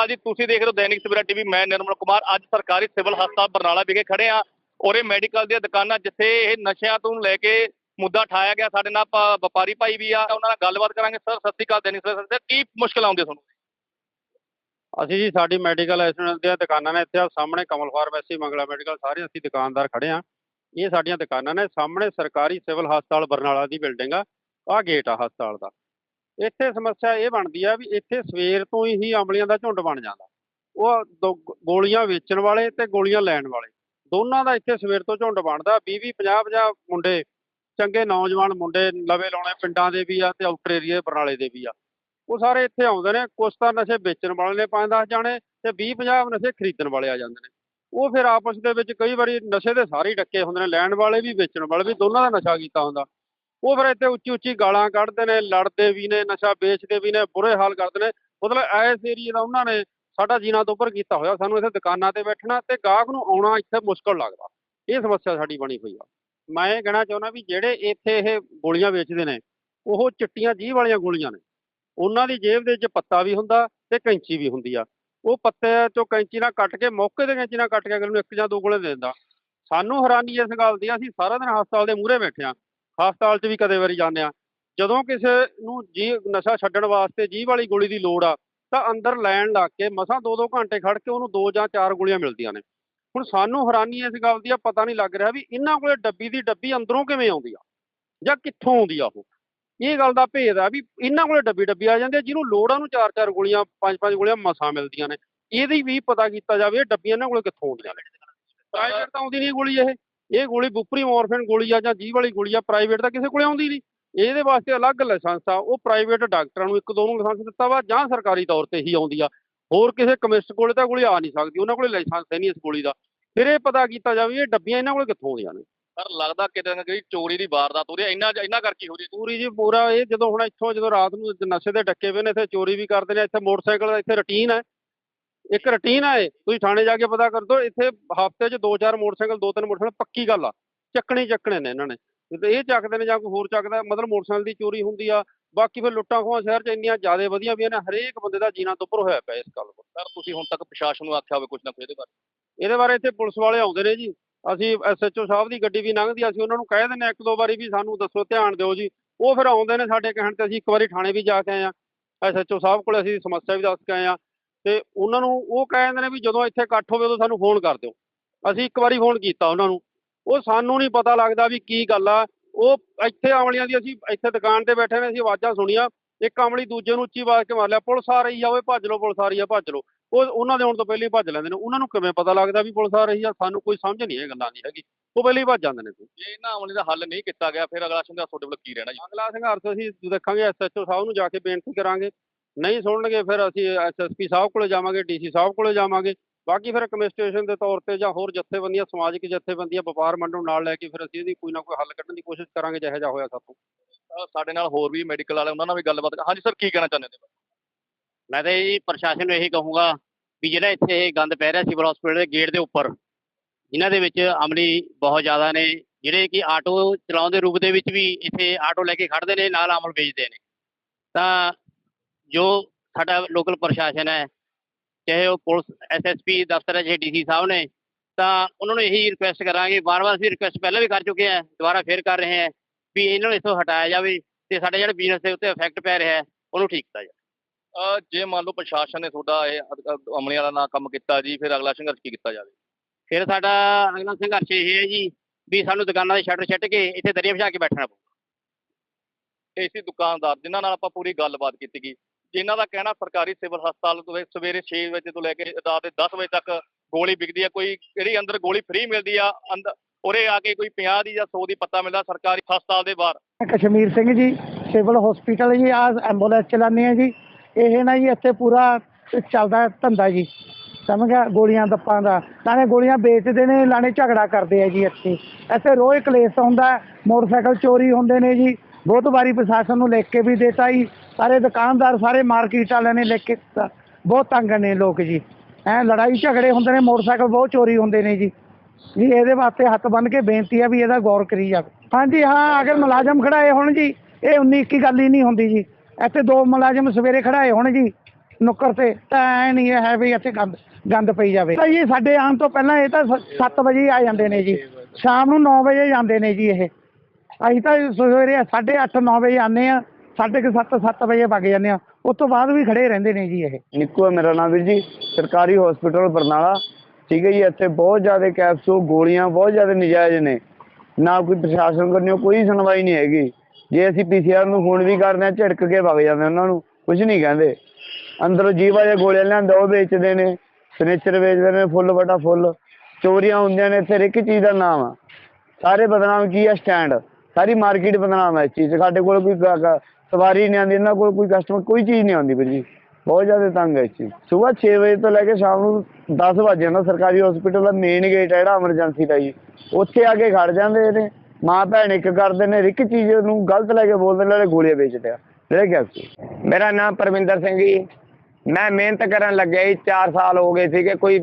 ਹਾਂਜੀ ਤੁਸੀਂ ਦੇਖ ਰਹੇ ਹੋ ਦੈਨਿਕ ਸਵੇਰਾ ਟੀਵੀ, ਮੈਂ ਨਿਰਮਲ ਕੁਮਾਰ। ਅੱਜ ਸਰਕਾਰੀ ਸਿਵਲ ਹਸਪਤਾਲ ਬਰਨਾਲਾ ਵਿਖੇ ਖੜੇ ਆ ਔਰੇ ਮੈਡੀਕਲ ਦੀਆਂ ਦੁਕਾਨਾਂ, ਜਿੱਥੇ ਇਹ ਨਸ਼ਿਆਂ ਤੋਂ ਲੈ ਕੇ ਮੁੱਦਾ ਠਾਇਆ ਗਿਆ। ਸਾਡੇ ਨਾਲ ਵਪਾਰੀ ਭਾਈ ਵੀ ਆ। ਉਹਨਾਂ ਨਾਲ ਗੱਲਬਾਤ ਕਰਾਂਗੇ। ਸਰ, ਸਤਿ ਸ਼੍ਰੀ ਅਕਾਲ ਦੈਨਿਕ ਸਵੇਰਾ। ਸਰ, ਕੀ ਮੁਸ਼ਕਲ ਆਉਂਦੀ ਤੁਹਾਨੂੰ? ਅਸੀਂ ਜੀ, ਸਾਡੀ ਮੈਡੀਕਲ ਐਸੈਂਸ ਦੀਆਂ ਦੁਕਾਨਾਂ ਨੇ ਇੱਥੇ ਆਹ ਸਾਹਮਣੇ ਕਮਲ ਫਾਰਮੇਸੀ, ਮੰਗਲਾ ਮੈਡੀਕਲ ਸਾਰੇ ਅਸੀਂ ਦੁਕਾਨਦਾਰ ਖੜੇ ਆ ਇਹ ਸਾਡੀਆਂ ਦੁਕਾਨਾਂ ਨੇ। ਸਾਹਮਣੇ ਸਰਕਾਰੀ ਸਿਵਲ ਹਸਪਤਾਲ ਬਰਨਾਲਾ ਦੀ ਬਿਲਡਿੰਗ ਆ। ਆਹ ਗੇਟ ਆ ਹਸਪਤਾਲ ਦਾ। ਇੱਥੇ ਸਮੱਸਿਆ ਇਹ ਬਣਦੀ ਆ ਵੀ ਇੱਥੇ ਸਵੇਰ ਤੋਂ ਹੀ ਅਮਲੀਆਂ ਦਾ ਝੁੰਡ ਬਣ ਜਾਂਦਾ। ਉਹ ਦੋ- ਗੋਲੀਆਂ ਵੇਚਣ ਵਾਲੇ ਤੇ ਗੋਲੀਆਂ ਲੈਣ ਵਾਲੇ। ਦੋਨਾਂ ਦਾ ਇੱਥੇ ਸਵੇਰ ਤੋਂ ਝੁੰਡ ਬਣਦਾ। 20 20 50 50 ਮੁੰਡੇ, ਚੰਗੇ ਨੌਜਵਾਨ ਮੁੰਡੇ ਲਵੇ ਲਾਉਣੇ ਪਿੰਡਾਂ ਦੇ ਵੀ ਆ ਤੇ ਆਊਟਰ ਏਰੀਏ ਬਰਨਾਲੇ ਦੇ ਵੀ ਆ। ਉਹ ਸਾਰੇ ਇੱਥੇ ਆਉਂਦੇ ਨੇ, ਕੁਛ ਤਾਂ ਨਸ਼ੇ ਵੇਚਣ ਵਾਲੇ ਨੇ 5-10 ਜਾਣੇ ਤੇ 20-50 ਨਸ਼ੇ ਖਰੀਦਣ ਵਾਲੇ ਆ ਜਾਂਦੇ ਨੇ। ਉਹ ਫਿਰ ਆਪਸ ਦੇ ਵਿੱਚ ਕਈ ਵਾਰੀ ਨਸ਼ੇ ਦੇ ਸਾਰੇ ਹੀ ਡੱਕੇ ਹੁੰਦੇ ਨੇ, ਲੈਣ ਵਾਲੇ ਵੀ, ਵੇਚਣ ਵਾਲੇ ਵੀ, ਦੋਨਾਂ ਦਾ ਨਸ਼ਾ ਕੀਤਾ ਹੁੰਦਾ। ਉਹ ਫਿਰ ਇੱਥੇ ਉੱਚੀ ਉੱਚੀ ਗਾਲਾਂ ਕੱਢਦੇ ਨੇ, ਲੜਦੇ ਵੀ ਨੇ, ਨਸ਼ਾ ਵੇਚਦੇ ਵੀ ਨੇ, ਬੁਰੇ ਹਾਲ ਕਰਦੇ ਨੇ। ਮਤਲਬ ਇਸ ਏਰੀਏ ਦਾ ਉਹਨਾਂ ਨੇ ਸਾਡਾ ਜੀਣਾ ਤੋਂ ਉੱਪਰ ਕੀਤਾ ਹੋਇਆ। ਸਾਨੂੰ ਇੱਥੇ ਦੁਕਾਨਾਂ ਤੇ ਬੈਠਣਾ ਤੇ ਗਾਹਕ ਨੂੰ ਆਉਣਾ ਇੱਥੇ ਮੁਸ਼ਕਲ ਲੱਗਦਾ। ਇਹ ਸਮੱਸਿਆ ਸਾਡੀ ਬਣੀ ਹੋਈ ਆ। ਮੈਂ ਇਹ ਕਹਿਣਾ ਚਾਹੁੰਦਾ ਵੀ ਜਿਹੜੇ ਇੱਥੇ ਇਹ ਗੋਲੀਆਂ ਵੇਚਦੇ ਨੇ, ਉਹ ਚਿੱਟੀਆਂ ਜੀਭ ਵਾਲੀਆਂ ਗੋਲੀਆਂ ਨੇ। ਉਹਨਾਂ ਦੀ ਜੇਬ ਦੇ ਵਿੱਚ ਪੱਤਾ ਵੀ ਹੁੰਦਾ ਤੇ ਕੈਂਚੀ ਵੀ ਹੁੰਦੀ ਆ। ਉਹ ਪੱਤੇ ਚੋਂ ਕੈਂਚੀ ਨਾਲ ਕੱਟ ਕੇ, ਮੌਕੇ ਤੇ ਕੈਂਚੀ ਨਾਲ ਕੱਟ ਕੇ ਅਗਲੇ ਨੂੰ ਇੱਕ ਜਾਂ ਦੋ ਗੋਲੇ ਦੇ ਦਿੰਦਾ। ਸਾਨੂੰ ਹੈਰਾਨੀ ਇਸ ਗੱਲ ਦੀ ਅਸੀਂ ਸਾਰਾ ਦਿਨ ਹਸਪਤਾਲ ਦੇ ਮੂਹਰੇ ਬੈਠੇ ਆ। ਹਸਪਤਾਲ 'ਚ ਵੀ ਕਦੇ ਵਾਰੀ ਜਾਂਦੇ ਆ। ਜਦੋਂ ਕਿਸੇ ਨੂੰ ਜੀ ਨਸ਼ਾ ਛੱਡਣ ਵਾਸਤੇ ਜੀਭ ਵਾਲੀ ਗੋਲੀ ਦੀ ਲੋੜ ਆ ਤਾਂ ਅੰਦਰ ਲੈਣ ਲੱਗ ਕੇ ਮਸਾਂ ਦੋ ਦੋ ਘੰਟੇ ਖੜ ਕੇ ਉਹਨੂੰ ਦੋ ਜਾਂ ਚਾਰ ਗੋਲੀਆਂ ਮਿਲਦੀਆਂ ਨੇ। ਹੁਣ ਸਾਨੂੰ ਹੈਰਾਨੀ ਇਸ ਗੱਲ ਦੀ ਆ ਪਤਾ ਨਹੀਂ ਲੱਗ ਰਿਹਾ ਵੀ ਇਹਨਾਂ ਕੋਲੇ ਡੱਬੀ ਦੀ ਡੱਬੀ ਅੰਦਰੋਂ ਕਿਵੇਂ ਆਉਂਦੀ ਆ ਜਾਂ ਕਿੱਥੋਂ ਆਉਂਦੀ ਆ ਉਹ। ਇਹ ਗੱਲ ਦਾ ਭੇਦ ਆ ਵੀ ਇਹਨਾਂ ਕੋਲੇ ਡੱਬੀ ਡੱਬੀ ਆ ਜਾਂਦੇ ਆ, ਜਿਹਨੂੰ ਲੋੜਾਂ ਆ ਉਹਨੂੰ ਚਾਰ ਚਾਰ ਗੋਲੀਆਂ ਪੰਜ ਪੰਜ ਗੋਲੀਆਂ ਮਸਾਂ ਮਿਲਦੀਆਂ ਨੇ। ਇਹਦੀ ਵੀ ਪਤਾ ਕੀਤਾ ਜਾਵੇ ਇਹ ਡੱਬੀਆਂ ਇਹਨਾਂ ਕੋਲੇ ਕਿੱਥੋਂ ਆਉਂਦੀਆਂ ਨੇ। ਪ੍ਰਾਈਵੇਟ ਤਾਂ ਆਉਂਦੀ ਨਹੀਂ ਗੋਲੀ ਇਹ। ਇਹ ਗੋਲੀ ਬੁਪਰੀ ਮੋਰਫਿਨ ਗੋਲੀ ਆ ਜਾਂ ਜੀਭ ਵਾਲੀ ਗੋਲੀ ਆ ਪ੍ਰਾਈਵੇਟ ਤਾਂ ਕਿਸੇ ਕੋਲੇ ਆਉਂਦੀ ਨਹੀਂ। ਇਹਦੇ ਵਾਸਤੇ ਅਲੱਗ ਲਾਇਸੈਂਸ ਆ ਉਹ ਪ੍ਰਾਈਵੇਟ ਡਾਕਟਰਾਂ ਨੂੰ ਇੱਕ ਦੋ ਨੂੰ ਲਾਇਸੈਂਸ ਦਿੱਤਾ ਵਾ ਜਾਂ ਸਰਕਾਰੀ ਤੌਰ ਤੇ ਹੀ ਆਉਂਦੀ ਆ। ਹੋਰ ਕਿਸੇ ਕਮਿਸਟ ਕੋਲੇ ਤਾਂ ਗੋਲੀ ਆ ਨਹੀਂ ਸਕਦੀ ਉਹਨਾਂ ਕੋਲੇ ਲਾਇਸੈਂਸ ਹੈ ਨਹੀਂ ਇਸ ਗੋਲੀ ਦਾ। ਫਿਰ ਇਹ ਪਤਾ ਕੀਤਾ ਜਾਵੇ ਇਹ ਡੱਬੀਆਂ ਇਹਨਾਂ ਕੋਲੇ ਕਿੱਥੋਂ ਆਉਂਦੀਆਂ ਨੇ। ਸਰ ਲੱਗਦਾ ਕਿਤੇ ਨਾ ਕਿਤੇ ਚੋਰੀ ਦੀ ਵਾਰਦਾਤ ਹੋ ਰਹੀ ਹੈ ਇੰਨਾ ਇੰਨਾ ਕਰਕੇ ਹੋ ਰਹੀ ਪੂਰੀ ਜੀ ਪੂਰਾ ਇਹ ਜਦੋਂ ਹੁਣ ਇੱਥੋਂ ਜਦੋਂ ਰਾਤ ਨੂੰ ਨਸ਼ੇ ਦੇ ਡੱਕੇ ਵੇ ਨੇ ਇੱਥੇ ਚੋਰੀ ਵੀ ਕਰਦੇ ਨੇ ਇੱਥੇ ਮੋਟਰਸਾਈਕਲ ਦਾ ਇੱਥੇ ਰੁਟੀਨ ਹੈ। ਇੱਕ ਰੁਟੀਨ ਹੈ ਇਹ। ਤੁਸੀਂ ਥਾਣੇ ਜਾ ਕੇ ਪਤਾ ਕਰ ਦਿਓ ਇੱਥੇ ਹਫ਼ਤੇ 'ਚ ਦੋ ਚਾਰ ਮੋਟਰਸਾਈਕਲ ਦੋ ਤਿੰਨ ਮੋਟਰਸਾਈਕਲ ਪੱਕੀ ਗੱਲ ਆ। ਚੱਕਣੇ ਚੱਕਣੇ ਨੇ ਇਹਨਾਂ ਨੇ। ਤੇ ਇਹ ਚੱਕਦੇ ਨੇ ਜਾਂ ਕੋਈ ਹੋਰ ਚੱਕਦਾ ਮਤਲਬ ਮੋਟਰਸਾਈਕਲ ਦੀ ਚੋਰੀ ਹੁੰਦੀ ਆ ਬਾਕੀ ਫਿਰ ਲੁੱਟਾਂ ਖੋਹਾਂ ਸ਼ਹਿਰ 'ਚ ਇੰਨੀਆਂ ਜ਼ਿਆਦਾ ਵਧੀਆਂ ਵੀ ਨੇ ਹਰੇਕ ਬੰਦੇ ਦਾ ਜੀਣਾ ਤੋਂ ਉੱਪਰ ਹੋਇਆ ਪਿਆ ਇਸ ਗੱਲ ਤੋਂ ਸਰ ਤੁਸੀਂ ਹੁਣ ਤੱਕ ਪ੍ਰਸ਼ਾਸਨ ਨੂੰ ਆਖਿਆ ਹੋਵੇ ਕੁਝ ਨਾ ਕੁਝ ਇਹਦੇ ਬਾਰੇ? ਇਹਦੇ ਬਾਰੇ ਇੱਥੇ ਪੁਲਿਸ ਵਾਲੇ ਆਉਂਦੇ ਨੇ ਜੀ। ਅਸੀਂ ਐਸਐਚਓ ਸਾਹਿਬ ਦੀ ਗੱਡੀ ਵੀ ਲੰਘਦੀ ਆ, ਅਸੀਂ ਉਹਨਾਂ ਨੂੰ ਕਹਿ ਹਾਂ ਇੱਕ ਦੋ ਵਾਰੀ ਵੀ ਸਾਨੂੰ ਦੱਸੋ ਧਿਆਨ ਦਿਓ ਜੀ। ਉਹ ਫਿਰ ਆਉਂਦੇ ਨੇ ਸਾਡੇ ਕਹਿਣ ਤੇ ਅਸੀਂ ਇੱਕ ਵਾਰੀ ਥਾਣੇ ਵੀ ਜਾ ਕੇ ਆਏ ਆ ਐਸਐਚਓ ਸਾਹਿਬ ਕੋਲ ਅਸੀਂ ਸਮੱਸਿਆ ਵੀ ਦੱਸ ਕੇ ਆਏ ਆ ਤੇ ਉਹਨਾਂ ਨੂੰ ਉਹ ਕਹਿ ਦਿੰਦੇ ਨੇ ਵੀ ਜਦੋਂ ਇੱਥੇ ਇਕੱਠ ਹੋਵੇ ਉਦੋਂ ਸਾਨੂੰ ਫੋਨ ਕਰ ਦਿਓ। ਅਸੀਂ ਇੱਕ ਵਾਰੀ ਫੋਨ ਕੀਤਾ ਉਹਨਾਂ ਨੂੰ। ਉਹ ਸਾਨੂੰ ਨਹੀਂ ਪਤਾ ਲੱਗਦਾ ਵੀ ਕੀ ਗੱਲ ਆ। ਉਹ ਇੱਥੇ ਆਮਲੀਆਂ ਦੀ ਅਸੀਂ ਇੱਥੇ ਦੁਕਾਨ ਤੇ ਬੈਠੇ ਨੇ ਅਸੀਂ ਆਵਾਜ਼ਾਂ ਸੁਣੀਆਂ। ਇੱਕ ਆਮਲੀ ਦੂਜੇ ਨੂੰ ਉੱਚੀ ਆਵਾਜ਼ 'ਚ ਮਾਰ ਲਿਆ ਪੁਲਿਸ ਆ ਰਹੀ ਆ ਓਏ ਭੱਜ ਲਓ ਪੁਲਿਸ ਆ ਰਹੀ ਆ ਭੱਜ ਲਓ। ਉਹ ਉਹਨਾਂ ਦੇ ਆਉਣ ਤੋਂ ਪਹਿਲਾਂ ਹੀ ਭੱਜ ਲੈਂਦੇ ਨੇ। ਉਹਨਾਂ ਨੂੰ ਕਿਵੇਂ ਪਤਾ ਲੱਗਦਾ ਵੀ ਪੁਲਿਸ ਆ ਰਹੀ ਆ? ਸਾਨੂੰ ਕੋਈ ਸਮਝ ਨਹੀਂ ਇਹ ਗੱਲਾਂ ਦੀ ਹੈਗੀ। ਉਹ ਪਹਿਲਾਂ ਹੀ ਭੱਜ ਜਾਂਦੇ ਨੇ। ਜੇ ਇਹਨਾਂ ਅਮਲੇ ਦਾ ਹੱਲ ਨਹੀਂ ਕੀਤਾ ਗਿਆ ਫਿਰ ਅਗਲਾ ਸੰਘਰਸ਼ ਤੁਹਾਡੇ ਵੱਲ ਕੀ ਰਹਿਣਾ ਜੀ? ਅਗਲਾ ਸੰਘਰਸ਼ ਅਸੀਂ ਦੇਖਾਂਗੇ ਐਸਐਚਓ ਸਾਹਿਬ ਨੂੰ ਜਾ ਕੇ ਬੇਨਤੀ ਕਰਾਂਗੇ। ਨਹੀਂ ਸੁਣਨਗੇ ਫਿਰ ਅਸੀਂ ਐਸਐਸਪੀ ਸਾਹਿਬ ਕੋਲੇ ਜਾਵਾਂਗੇ ਡੀਸੀ ਸਾਹਿਬ ਕੋਲੇ ਜਾਵਾਂਗੇ। ਬਾਕੀ ਫਿਰ ਕਮਿਸਟ੍ਰੇਸ਼ਨ ਦੇ ਤੌਰ ਤੇ ਜਾਂ ਹੋਰ ਜਥੇਬੰਦੀਆਂ ਸਮਾਜਿਕ ਜਥੇਬੰਦੀਆਂ ਵਪਾਰ ਮੰਡ ਨੂੰ ਨਾਲ ਲੈ ਕੇ ਫਿਰ ਅਸੀਂ ਇਹਦੀ ਕੋਈ ਨਾ ਕੋਈ ਹੱਲ ਕੱਢਣ ਦੀ ਕੋਸ਼ਿਸ਼ ਕਰਾਂਗੇ ਜਿਹੋ ਜਿਹਾ ਹੋਇਆ ਸਾਥੋਂ ਸਾਡੇ ਨਾਲ ਹੋਰ ਵੀ ਮੈਡੀਕਲ ਵਾਲੇ ਉਹਨਾਂ ਨਾਲ ਵੀ ਗੱਲਬਾਤ ਹਾਂਜੀ ਸਰ ਕੀ ਕਹਿਣਾ ਚਾਹੁੰਦੇ ਨੇ ਮੈਂ ਤਾਂ ਜੀ ਪ੍ਰਸ਼ਾਸਨ ਨੂੰ ਇਹੀ ਕਹੂੰਗਾ ਵੀ ਜਿਹੜਾ ਇੱਥੇ ਇਹ ਗੰਦ ਪੈ ਰਿਹਾ ਸਿਵਲ ਹਸਪੀਟਲ ਦੇ ਗੇਟ ਦੇ ਉੱਪਰ ਜਿਨ੍ਹਾਂ ਦੇ ਵਿੱਚ ਅਮਲੀ ਬਹੁਤ ਜ਼ਿਆਦਾ ਨੇ ਜਿਹੜੇ ਕਿ ਆਟੋ ਚਲਾਉਣ ਦੇ ਰੂਪ ਦੇ ਵਿੱਚ ਵੀ ਇੱਥੇ ਆਟੋ ਲੈ ਕੇ ਖੜਦੇ ਨੇ ਨਾਲ ਅਮਲ ਵੇਚਦੇ ਨੇ। ਤਾਂ ਜੋ ਸਾਡਾ ਲੋਕਲ ਪ੍ਰਸ਼ਾਸਨ ਹੈ ਚਾਹੇ ਉਹ ਪੁਲਿਸ ਐਸਐਸਪੀ ਦਫ਼ਤਰ ਹੈ ਚਾਹੇ ਡੀਸੀ ਸਾਹਿਬ ਨੇ ਤਾਂ ਉਹਨਾਂ ਨੂੰ ਇਹੀ ਰਿਕੁਐਸਟ ਕਰਾਂਗੇ। ਵਾਰ-ਵਾਰ ਅਸੀਂ ਰਿਕੁਐਸਟ ਪਹਿਲਾਂ ਵੀ ਕਰ ਚੁੱਕੇ ਹਾਂ ਦੁਬਾਰਾ ਫੇਰ ਕਰ ਰਹੇ ਹਾਂ ਵੀ ਇਹਨਾਂ ਨੂੰ ਇੱਥੋਂ ਹਟਾਇਆ ਜਾਵੇ ਤੇ ਸਾਡੇ ਜਿਹੜੇ ਬਿਜ਼ਨਸ ਦੇ ਉੱਤੇ ਇਫੈਕਟ ਪੈ ਰਿਹਾ ਹੈ ਉਹਨੂੰ ਠੀਕ ਕੀਤਾ ਜਾਵੇ। ਜੇ ਮੰਨ ਲਓ ਪ੍ਰਸ਼ਾਸਨ ਨੇ ਤੁਹਾਡਾ ਇਹ ਅਮਲੇ ਵਾਲਾ ਨਾ ਕੰਮ ਕੀਤਾ ਜੀ ਫਿਰ ਅਗਲਾ ਸੰਘਰਸ਼ ਕੀ ਕੀਤਾ ਜਾਵੇ? ਫਿਰ ਸਾਡਾ ਅਗਲਾ ਸੰਘਰਸ਼ ਇਹ ਹੈ ਜੀ ਵੀ ਸਾਨੂੰ ਦੁਕਾਨਾਂ ਦੇ ਸ਼ਟਰ ਛੱਡ ਕੇ ਇੱਥੇ ਦਰੀਆਂ ਵਿਛਾ ਕੇ ਬੈਠਣਾ ਪਊ। ਏਸੀ ਦੁਕਾਨਦਾਰ ਜਿਨ੍ਹਾਂ ਨਾਲ ਆਪਾਂ ਪੂਰੀ ਗੱਲਬਾਤ ਕੀਤੀ ਗਈ। ਜਿਨ੍ਹਾਂ ਦਾ ਕਹਿਣਾ ਸਰਕਾਰੀ ਸਿਵਲ ਹਸਪਤਾਲ ਤੋਂ ਸਵੇਰੇ 6 ਵਜੇ ਤੋਂ ਲੈ ਕੇ ਰਾਤ ਦੇ 10 ਵਜੇ ਤੱਕ ਗੋਲੀ ਵਿਕਦੀ ਆ, ਕੋਈ ਇਹਦੀ ਅੰਦਰ ਗੋਲੀ ਫ੍ਰੀ ਮਿਲਦੀ ਆ ਅੰਦਰ ਉਰੇ ਆ ਕੇ ਕੋਈ 50 ਦੀ ਜਾਂ 100 ਦੀ ਪੱਤਾ ਮਿਲਦਾ ਸਰਕਾਰੀ ਹਸਪਤਾਲ ਦੇ ਬਾਹਰ। ਕਸ਼ਮੀਰ ਸਿੰਘ ਜੀ, ਸਿਵਲ ਹਸਪੀਟਲ ਜੀ ਆ ਐਂਬੂਲੈਂਸ ਚਲਾਉਂਦੇ ਆ ਜੀ। ਇਹ ਨਾ ਜੀ, ਇੱਥੇ ਪੂਰਾ ਚੱਲਦਾ ਧੰਦਾ ਜੀ। ਸਮਝ ਗਿਆ? ਗੋਲੀਆਂ ਦੱਪਾਂ ਦਾ। ਲਾਣੇ ਗੋਲੀਆਂ ਵੇਚਦੇ ਨੇ ਲਾਣੇ ਝਗੜਾ ਕਰਦੇ ਆ ਜੀ ਇੱਥੇ। ਇੱਥੇ ਰੋਜ਼ ਕਲੇਸ਼ ਹੁੰਦਾ, ਮੋਟਰਸਾਈਕਲ ਚੋਰੀ ਹੁੰਦੇ ਨੇ ਜੀ। ਬਹੁਤ ਵਾਰੀ ਪ੍ਰਸ਼ਾਸਨ ਨੂੰ ਲਿਖ ਕੇ ਵੀ ਦੇਤਾ ਜੀ। ਸਾਰੇ ਦੁਕਾਨਦਾਰ, ਸਾਰੇ ਮਾਰਕੀਟ ਵਾਲਿਆਂ ਨੇ ਲੈ ਕੇ ਦਿੱਤਾ। ਬਹੁਤ ਤੰਗ ਨੇ ਲੋਕ ਜੀ। ਐ ਲੜਾਈ ਝਗੜੇ ਹੁੰਦੇ ਨੇ, ਮੋਟਰਸਾਈਕਲ ਬਹੁਤ ਚੋਰੀ ਹੁੰਦੇ ਨੇ ਜੀ। ਜੀ, ਇਹਦੇ ਵਾਸਤੇ ਹੱਥ ਬੰਨ ਕੇ ਬੇਨਤੀ ਆ ਵੀ ਇਹਦਾ ਗੌਰ ਕਰੀ ਜਾਵੇ। ਹਾਂਜੀ, ਹਾਂ, ਅਗਰ ਮੁਲਾਜ਼ਮ ਖੜਾਏ ਹੋਣ ਜੀ, ਇਹ 19 21 ਗੱਲ ਹੀ ਨਹੀਂ ਹੁੰਦੀ ਜੀ। ਇੱਥੇ ਦੋ ਮੁਲਾਜ਼ਮ ਸਵੇਰੇ ਖੜਾਏ ਹੋਣ ਜੀ, ਨੁੱਕਰ ਤੇ, ਤਾਂ ਐ ਨਹੀਂ ਹੈ ਵੀ ਇੱਥੇ ਗੰਦ ਗੰਦ ਪਈ ਜਾਵੇ। ਤਾਂ ਜੀ, ਸਾਡੇ ਆਉਣ ਤੋਂ ਪਹਿਲਾਂ ਇਹ ਤਾਂ 7 ਵਜੇ ਆ ਜਾਂਦੇ ਨੇ ਜੀ। ਸ਼ਾਮ ਨੂੰ 9 ਵਜੇ ਜਾਂਦੇ ਨੇ ਜੀ ਇਹ। ਅਸੀਂ ਤਾਂ ਸਵੇਰੇ 8:30 9 ਵਜੇ ਆਉਂਦੇ ਆ ਸਾਢੇ ਕੁ ਸੱਤ 7 ਵਜੇ ਵਗ ਜਾਂਦੇ ਆ। ਉਸ ਤੋਂ ਬਾਅਦ ਵੀ ਖੜੇ ਰਹਿੰਦੇ ਨੇ ਜੀ ਇਹ। ਨਿੱਕੂ ਹੈ ਮੇਰਾ ਨਾਮ ਵੀਰ ਜੀ, ਸਰਕਾਰੀ ਹਸਪੀਟਲ ਬਰਨਾਲਾ। ਠੀਕ ਹੈ ਜੀ, ਇੱਥੇ ਬਹੁਤ ਜ਼ਿਆਦਾ ਕੈਪਸੂਲ ਗੋਲੀਆਂ, ਬਹੁਤ ਜ਼ਿਆਦਾ ਨਜਾਇਜ਼ ਨੇ। ਨਾ ਕੋਈ ਪ੍ਰਸ਼ਾਸਨ ਕਰਨੋਂ ਕੋਈ ਸੁਣਵਾਈ ਨਹੀਂ ਹੈਗੀ। ਜੇ ਅਸੀਂ ਪੀਸੀਆਰ ਨੂੰ ਫੋਨ ਵੀ ਕਰਦੇ ਹਾਂ, ਝਿੜਕ ਕੇ ਵਗ ਜਾਂਦੇ ਉਹਨਾਂ ਨੂੰ ਕੁਝ ਨਹੀਂ ਕਹਿੰਦੇ। ਅੰਦਰੋਂ ਜੀਵਾ ਦੇ ਗੋਲੀਆਂ ਲਿਆਂਦਾ, ਉਹ ਵੇਚਦੇ ਨੇ ਫਰਨੀਚਰ ਵੇਚਦੇ ਨੇ, ਫੁੱਲ ਬਟਾ ਫੁੱਲ। ਚੋਰੀਆਂ ਹੁੰਦੀਆਂ ਨੇ, ਇੱਥੇ ਹਰ ਇੱਕ ਚੀਜ਼ ਦਾ ਨਾਮ ਆ। ਸਾਰੇ ਬਦਨਾਮ ਕੀ ਆ ਸਟੈਂਡ ਸਾਰੀ ਮਾਰਕੀਟ ਬਦਨਾਮ ਹੈ ਇਸ ਚੀਜ਼ ਸਾਡੇ ਕੋਲ ਕੋਈ ਸਵਾਰੀ ਨਹੀਂ ਆਉਂਦੀ, ਇਹਨਾਂ ਕੋਲ ਕੋਈ ਕਸਟਮਰ ਕੋਈ ਚੀਜ਼ ਨਹੀਂ ਆਉਂਦੀ ਵੀਰ ਜੀ। ਬਹੁਤ ਜ਼ਿਆਦਾ ਤੰਗ ਹੈ ਇਸ ਚੀਜ਼। ਸਵੇਰ 6 ਵਜੇ ਤੋਂ ਲੈ ਕੇ ਸ਼ਾਮ ਨੂੰ 10 ਵਜੇ ਜਾਂਦਾ ਸਰਕਾਰੀ ਹਸਪੀਟਲ ਦਾ ਮੇਨ ਗੇਟ ਹੈ ਜਿਹੜਾ ਐਮਰਜੈਂਸੀ ਦਾ ਜੀ। ਉੱਥੇ ਆ ਕੇ ਖੜ ਜਾਂਦੇ ਨੇ ਮਾਂ ਭੈਣ ਇੱਕ ਕਰਦੇ ਨੇ, ਹਰ ਇੱਕ ਚੀਜ਼ ਨੂੰ ਗਲਤ ਲੈ ਕੇ ਬੋਲਦੇ ਨੇ, ਨਾਲੇ ਗੋਲੀਆਂ ਵੇਚਦੇ ਆ। ਜਿਹੜੇ ਕੈਪਸੂਲ ਮੇਰਾ ਨਾਮ ਪਰਮਿੰਦਰ ਸਿੰਘ ਜੀ। ਮੈਂ ਮਿਹਨਤ ਕਰਨ ਲੱਗਿਆ ਜੀ 4 ਸਾਲ ਹੋ ਗਏ ਸੀਗੇ, ਕੋਈ,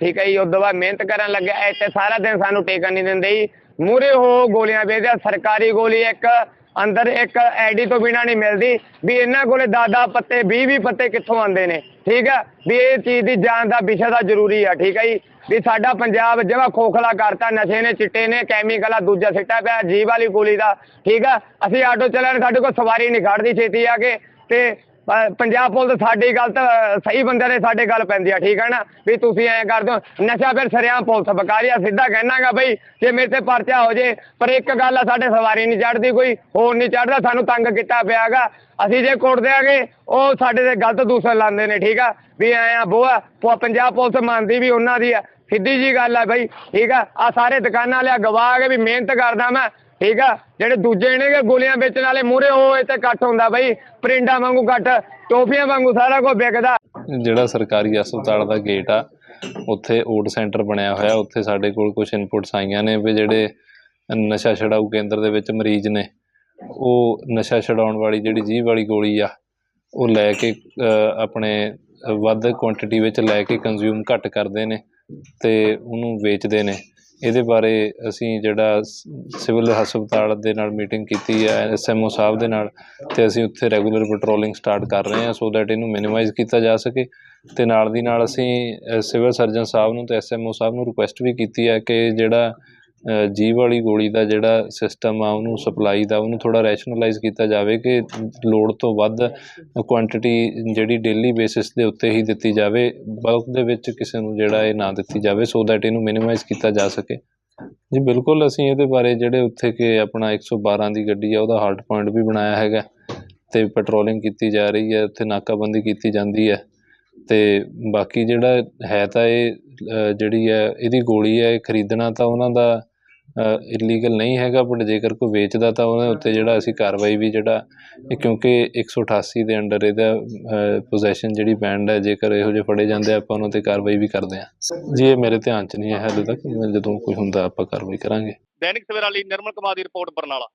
ਠੀਕ ਹੈ ਜੀ ਉਦੋਂ ਬਾਅਦ ਮਿਹਨਤ ਕਰਨ ਲੱਗਿਆ, ਇੱਥੇ ਸਾਰਾ ਦਿਨ ਸਾਨੂੰ ਟੇਕਣ ਨਹੀਂ ਦਿੰਦੇ ਜੀ। ਮੂਰੇ ਹੋ ਗੋਲੀਆਂ ਵੇਚਦੇ ਆ। ਸਰਕਾਰੀ ਗੋਲੀ ਇੱਕ, ਅੰਦਰ ਇੱਕ ਐਡੀ ਤੋਂ ਬਿਨਾ ਨਹੀਂ ਮਿਲਦੀ, ਵੀ ਇਹਨਾਂ ਕੋਲੇ 10 ਪੱਤੇ 20 20 ਪੱਤੇ ਕਿੱਥੋਂ ਆਉਂਦੇ ਨੇ, ਠੀਕ ਆ ਵੀ ਇਹ ਚੀਜ਼ ਦੀ ਜਾਣ ਦਾ ਵਿਸ਼ਾ ਦਾ ਜ਼ਰੂਰੀ ਆ, ਠੀਕ ਆ ਜੀ? ਵੀ ਸਾਡਾ ਪੰਜਾਬ ਜਮਾ ਖੋਖਲਾ ਕਰਤਾ, ਨਸ਼ੇ ਨੇ, ਚਿੱਟੇ ਨੇ, ਕੈਮੀਕਲ ਆ, ਦੂਜਾ ਸਿੱਟਾ ਪਿਆ, ਜੀਵ ਵਾਲੀ ਗੋਲੀ ਦਾ, ਠੀਕ ਆ ਅਸੀਂ ਆਟੋ ਚੱਲਣ, ਸਾਡੇ ਕੋਲ ਸਵਾਰੀ ਨਹੀਂ ਖੜਦੀ ਛੇਤੀ ਆ ਕੇ, ਤੇ ਪੰਜਾਬ ਪੁਲਿਸ ਸਾਡੀ ਗੱਲ ਤਾਂ ਸਹੀ ਬੰਦਿਆਂ ਨੇ ਸਾਡੇ ਗੱਲ ਪੈਂਦੀ ਆ, ਠੀਕ ਹੈ ਨਾ? ਵੀ ਤੁਸੀਂ ਐਂ ਕਰਦੇ ਹੋ। ਨਸ਼ਾ ਫਿਰ ਸਰਿਆਂ ਪੁਲਿਸ ਬਕਾਰੀ ਆ, ਸਿੱਧਾ ਕਹਿਣਾਗਾ ਬਈ, ਜੇ ਮੇਰੇ ਤੇ ਪਰਚਾ ਹੋ ਜੇ, ਪਰ ਇੱਕ ਗੱਲ ਆ, ਸਾਡੇ ਸਵਾਰੀ ਨਹੀਂ ਚੜਦੀ ਕੋਈ, ਹੋਰ ਨਹੀਂ ਚੜਦਾ, ਸਾਨੂੰ ਤੰਗ ਕੀਤਾ ਪਿਆਗਾ। ਅਸੀਂ ਜੇ ਕੁੱਟ ਦਿਆਂਗੇ ਉਹ ਸਾਡੇ ਤੇ ਗਲਤ ਦੂਸਰੇ ਲਾਉਂਦੇ ਨੇ, ਠੀਕ ਆ? ਵੀ ਐਂ ਆ, ਬੋਆ ਪ- ਪੰਜਾਬ ਪੁਲਿਸ ਮੰਨਦੀ ਵੀ ਉਹਨਾਂ ਦੀ ਆ। ਸਿੱਧੀ ਜੀ ਗੱਲ ਆ ਬਈ, ਠੀਕ ਆ? ਆ ਸਾਰੇ ਦੁਕਾਨਾਂ ਵਾਲਿਆ ਗਵਾਹ ਕੇ ਵੀ ਮਿਹਨਤ ਕਰਦਾ ਮੈਂ। ਠੀਕ ਆ? ਜਿਹੜੇ ਦੂਜੇ ਨੇਗੇ ਗੋਲੀਆਂ ਵੇਚਣ ਵਾਲੇ ਮੂਰੇ ਉਹ ਇੱਥੇ ਇਕੱਠ ਹੁੰਦਾ ਬਈ ਪਰਿੰਡਾ ਵਾਂਗੂ ਇਕੱਠ ਟੋਫੀਆਂ ਵਾਂਗੂ ਸਾਰਾ ਕੁਝ ਵਿਕਦਾ। ਜਿਹੜਾ ਸਰਕਾਰੀ ਹਸਪਤਾਲ ਦਾ ਗੇਟ ਆ ਉੱਥੇ ਓਟ ਸੈਂਟਰ ਬਣਿਆ ਹੋਇਆ ਉੱਥੇ ਸਾਡੇ ਕੋਲ ਕੁਝ ਇਨਪੁਟਸ ਆਈਆਂ ਨੇ ਵੀ ਜਿਹੜੇ ਨਸ਼ਾ ਛਡਾਊ ਕੇਂਦਰ ਦੇ ਵਿੱਚ ਮਰੀਜ਼ ਨੇ ਉਹ ਨਸ਼ਾ ਛਡਾਉਣ ਵਾਲੀ ਜਿਹੜੀ ਜੀਭ ਵਾਲੀ ਗੋਲੀ ਆ ਉਹ ਲੈ ਕੇ ਅ, ਆਪਣੇ ਵੱਧ ਕੁਆਂਟੀਟੀ ਵਿੱਚ ਲੈ ਕੇ ਕੰਜ਼ਿਊਮ ਘੱਟ ਕਰਦੇ ਨੇ ਤੇ ਉਹਨੂੰ ਵੇਚਦੇ ਨੇ। ਇਹਦੇ ਬਾਰੇ ਅਸੀਂ ਜਿਹੜਾ ਸਿਵਲ ਹਸਪਤਾਲ ਦੇ ਨਾਲ ਮੀਟਿੰਗ ਕੀਤੀ ਹੈ ਐਸਐਮਓ ਸਾਹਿਬ ਦੇ ਨਾਲ ਤੇ ਅਸੀਂ ਉੱਥੇ ਰੈਗੂਲਰ ਪੈਟਰੋਲਿੰਗ ਸਟਾਰਟ ਕਰ ਰਹੇ ਹਾਂ ਸੋ ਦੈਟ ਇਹਨੂੰ ਮਿਨੀਮਾਈਜ਼ ਕੀਤਾ ਜਾ ਸਕੇ। ਤੇ ਨਾਲ ਦੀ ਨਾਲ ਅਸੀਂ ਸਿਵਲ ਸਰਜਨ ਸਾਹਿਬ ਨੂੰ ਤੇ ਐਸਐਮਓ ਸਾਹਿਬ ਨੂੰ ਰਿਕੁਐਸਟ ਵੀ ਕੀਤੀ ਹੈ ਕਿ ਜਿਹੜਾ ਜੀਭ ਵਾਲੀ ਗੋਲੀ ਦਾ ਜਿਹੜਾ ਸਿਸਟਮ ਆ, ਉਹਨੂੰ ਸਪਲਾਈ ਦਾ, ਉਹਨੂੰ ਥੋੜ੍ਹਾ ਰੈਸ਼ਨਲਾਈਜ਼ ਕੀਤਾ ਜਾਵੇ ਕਿ ਲੋੜ ਤੋਂ ਵੱਧ ਕੁਆਂਟੀਟੀ ਜਿਹੜੀ ਡੇਲੀ ਬੇਸਿਸ ਦੇ ਉੱਤੇ ਹੀ ਦਿੱਤੀ ਜਾਵੇ ਬਲਕ ਦੇ ਵਿੱਚ ਕਿਸੇ ਨੂੰ ਜਿਹੜਾ ਇਹ ਨਾ ਦਿੱਤੀ ਜਾਵੇ ਸੋ ਦੈਟ ਇਹਨੂੰ ਮਿਨੀਮਾਈਜ਼ ਕੀਤਾ ਜਾ ਸਕੇ। ਜੀ, ਬਿਲਕੁਲ ਅਸੀਂ ਇਹਦੇ ਬਾਰੇ ਜਿਹੜੇ ਉੱਥੇ ਕਿ ਆਪਣਾ 112 ਦੀ ਗੱਡੀ ਆ, ਉਹਦਾ ਹਾਰਟ ਪੁਆਇੰਟ ਵੀ ਬਣਾਇਆ ਹੈਗਾ ਤੇ ਪੈਟਰੋਲਿੰਗ ਕੀਤੀ ਜਾ ਰਹੀ ਹੈ, ਉੱਥੇ ਨਾਕਾਬੰਦੀ ਕੀਤੀ ਜਾਂਦੀ ਹੈ ਤੇ ਬਾਕੀ ਜਿਹੜਾ ਹੈ ਤਾਂ ਇਹ ਜਿਹੜੀ ਹੈ, ਇਹਦੀ ਗੋਲੀ ਹੈ, ਇਹ ਖਰੀਦਣਾ ਤਾਂ ਉਹਨਾਂ ਦਾ ਇਲੀਗਲ ਨਹੀਂ ਹੈਗਾ ਬਟ ਜੇਕਰ ਕੋਈ ਵੇਚਦਾ ਤਾਂ ਉਹਦੇ ਉੱਤੇ ਜਿਹੜਾ ਅਸੀਂ ਕਾਰਵਾਈ ਵੀ ਜਿਹੜਾ ਇਹ ਕਿਉਂਕਿ 188 ਦੇ ਅੰਡਰ ਇਹਦਾ ਪੋਜੈਸ਼ਨ ਜਿਹੜੀ ਬੈਂਡ ਹੈ ਜੇਕਰ ਇਹੋ ਜਿਹੇ ਫੜੇ ਜਾਂਦੇ ਆ, ਆਪਾਂ ਉਹਨਾਂ ਤੇ ਕਾਰਵਾਈ ਵੀ ਕਰਦੇ ਹਾਂ। ਜੀ ਇਹ ਮੇਰੇ ਧਿਆਨ 'ਚ ਨਹੀਂ ਹੈ ਹਾਲੇ ਤੱਕ ਜਦੋਂ ਕੋਈ ਹੁੰਦਾ ਆਪਾਂ ਕਾਰਵਾਈ ਕਰਾਂਗੇ। ਦੈਨਿਕ ਸਵੇਰਾ ਲਈ ਨਿਰਮਲ ਕੁਮਾਰ ਦੀ ਰਿਪੋਰਟ ਬਰਨਾਲਾ।